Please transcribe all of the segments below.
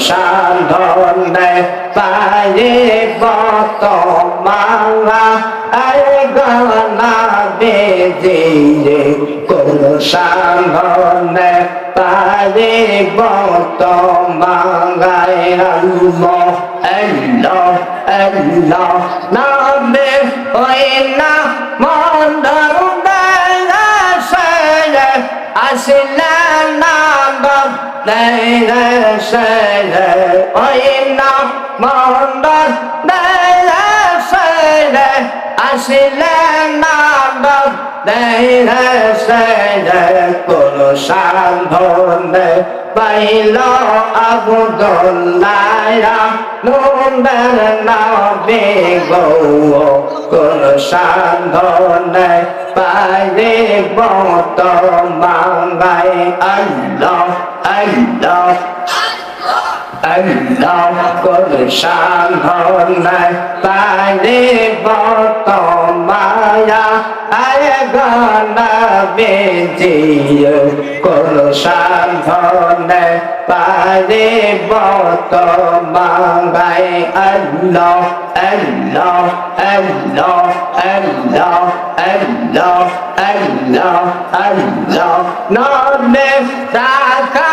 সাধনে পায়ে বত মালা আরে গনা বেজিয়ে কোন সাধনে পায়ে বত মালায় আল্লাহ আল্লাহ আল্লাহ। নামে ওই না আসলে নাম ওই না মন্ডল আসলে নাম কোন সাধনে পাইল আবুদুল্লাহ মুন্ডর নবে গো কোন সাধনে পাইলে বত মাঙ্গায় আল্লাহ আল্লাহ। কোন সাধনে পাইলে বত মায়া আয় গানা বেজিয়ে কোন সাধনে পারে বত মাঙ্গাই আল্লাহ আল্লাহ আল্লাহ আল্লাহ আল্লাহ আল্লাহ আল্লাহ নবে রাখা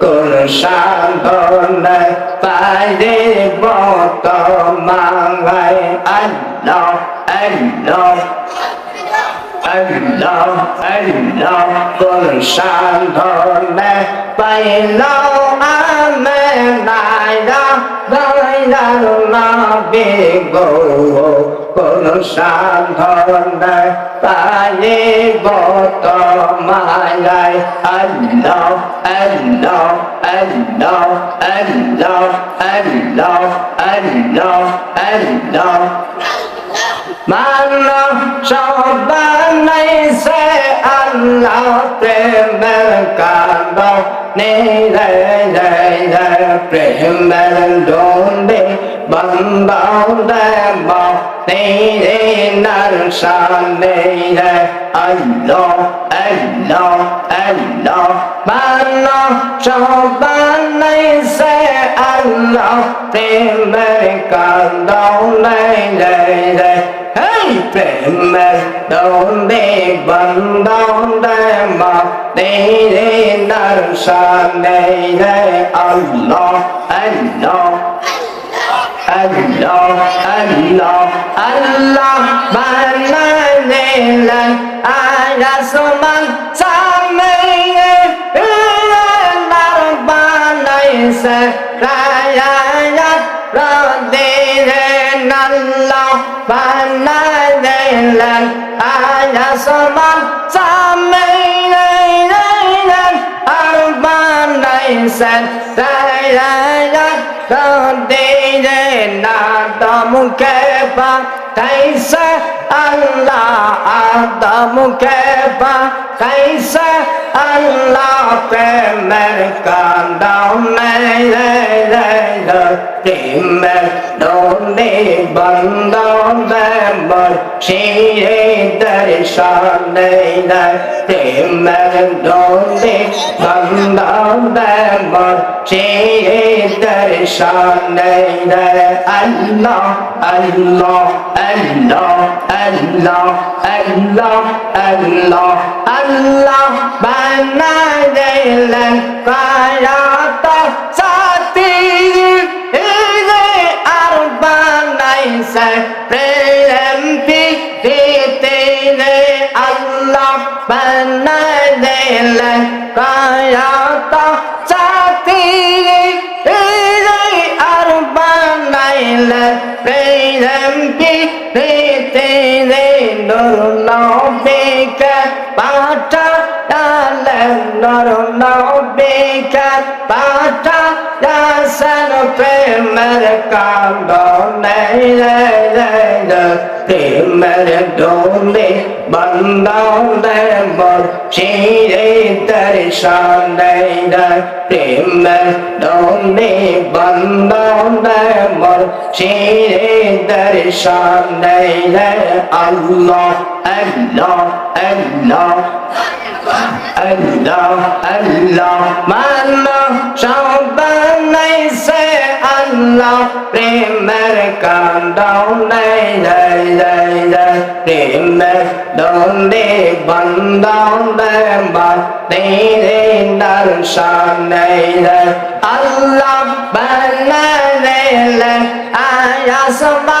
দেশে রাখা লিয়ার বেয়াসে মাকা দেশার দেশে সন্দায় বকুন্দে বানা সঙ্গ লায়া আয় গনা বেজিয়ে কোন সাধনে পাইরে বত মাঙ্গাই আল্লাহ আল্লাহ আল্লাহ আল্লাহ কোন সাধনে পাইল আমে নাইরা দয়াল নবী গো কোন সাধন পাইব গত মায়াই আল্লাহ আল্লাহ আল্লাহ আল্লাহ আল্লাহ আল্লাহ আল্লাহ। মানব সবাই সে আল্লাহ, প্রেমের কান্দ নিরে প্রেমের ডোলে বন্দাও দেব নিরে নরসানে আল্লাহ আল্লাহ আল্লাহ। মানব সবাই সে আল্লাহ প্রেমের কান্দ নিরে Hey, প্রেমের দৌড়ে বন্দে মা তেরে নরসানে রে আল্লাহ আল্লাহ আল্লাহ আল্লাহ আল্লাহ বানালেন আয়াসমান সামনে রাদেরে আল্লাহ বানালেন আয়াসমান সামনে আর বানাইছে রায়াত রাদেরে নাদমকে পা कैसे अल्लाह आदम के पा कैसे अल्लाह पे मेरे कांदा मेरे में डोने बंदों दे मर शीरे दर्शन मेरे डोने बंदों दे मर দর্শন আল্লাহ আল্লাহ আল্লাহ আল্লাহ আল্লাহ আল্লাহ। আল্লাহ বানা দিলেন কায়াত সাথী আর বানাইছে প্রেম পিতে আল্লাহ বানা দিলেন কায়াত পিতে নর নবিকা পাঠা নর নবিকা পাঠা দাসন প্রেম প্রেমের ডোলে বন্ধনে মোর শিরে দর্শন নেই রে প্রেমের ডোলে বন্ধনে মোর শিরে দর্শন নেই রে আল্লাহ আল্লাহ আল্লাহ Allah, মানো সবাই সে আল্লাহ প্রেমের কাণ্ড নাই যাই যাই যাই প্রেমের দন্দে বন্ধ বা তেরে দর্শন নাই যাই আল্লাহ বানালে আয়াসমান আয়াসমা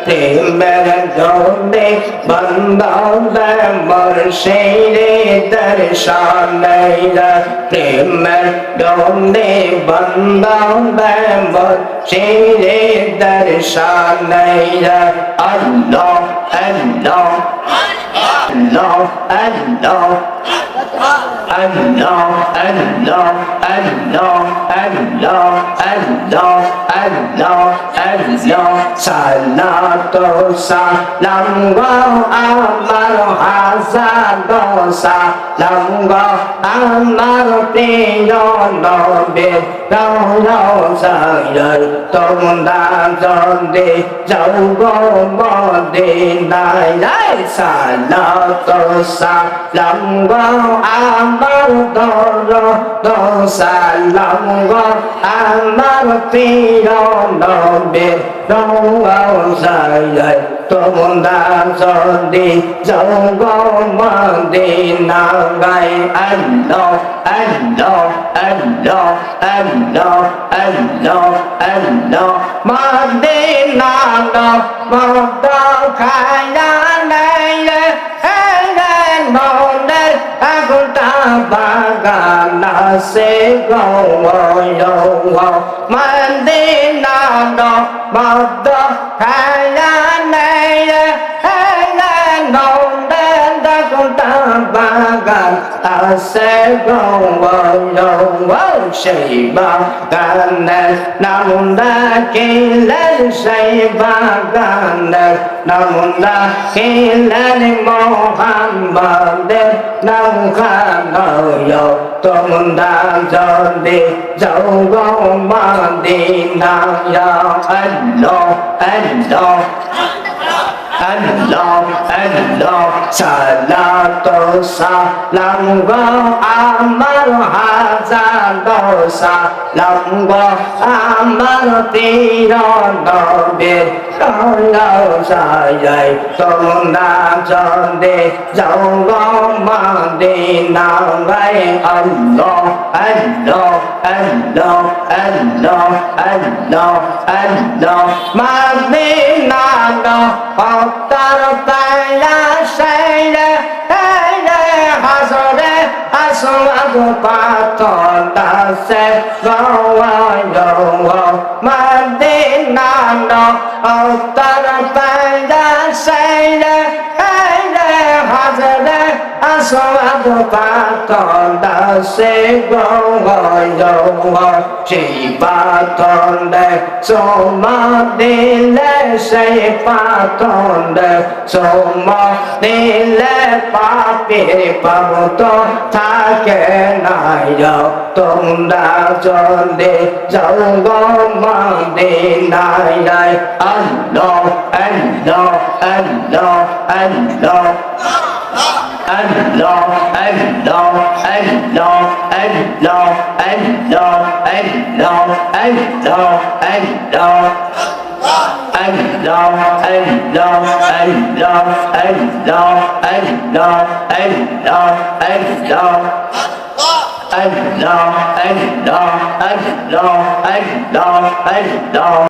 রে রে প্রেমের জোনে বন্ধে মর্ষিরে দর্শন নাই রে প্রেমের জোনে বন্ধে মর্ষিরে and Allah and Allah and Allah, Allah, Allah, Allah, Allah, Allah, Allah, সালাতো salam, wa আমার হাজার গো সালাম গো আমার প্রিয় নবে রওজায় তোমরা যদি যাও গো মদিনায় সালাতো সালাম গো আমার দর সালাম গো আমার প্রিয় নবে রওজায় তোমরা যদি যাও গো মদিনায় আল্লাহ আল্লাহ আল্লাহ আল্লাহ আল্লাহ আল্লাহ মদিনা মদ খায়া নাই মনের আগুনটা বাগান সে গো মদিনা মদ খায়া আছে গো সেই বাগানের নাম ডাকিলেন সেই বাগানের নাম ডাকিলেন মোহাম্মদের নাম খানয় তোমরা যদি যাও গো মদিনায় আল্লাহ আল্লাহ Allah, Allah, salatu salam go আমার হাজার সালাম গো আমার তীর নবের সাই তোমরা চন্দে যাও গো মদিনা গাই আল্লাহ আল্লাহ আল্লাহ আল্লাহ আল্লাহ আল্লাহ মদিনা গো তার পায়া সাইলে হাসরে আসমাদ পাতন দাসে গওয়ায় মদিনা নো তার আসমাদ পাতন দাসে গওয়ায় সেই পাতন দে সোমা দিলে সেই পাতন দে সোমা দিলে পাপের পাব তো থাকে নাই তোমরা চলে যাও গো মদিনায় আল্লাহ আল্লাহ আল্লাহ আল্লাহ Allah, Allah, Allah, Allah, Allah, Allah, Allah, Allah. Allah, Allah, Allah, Allah, Allah, Allah, Allah, Allah. Allah, Allah, Allah, Allah, Allah.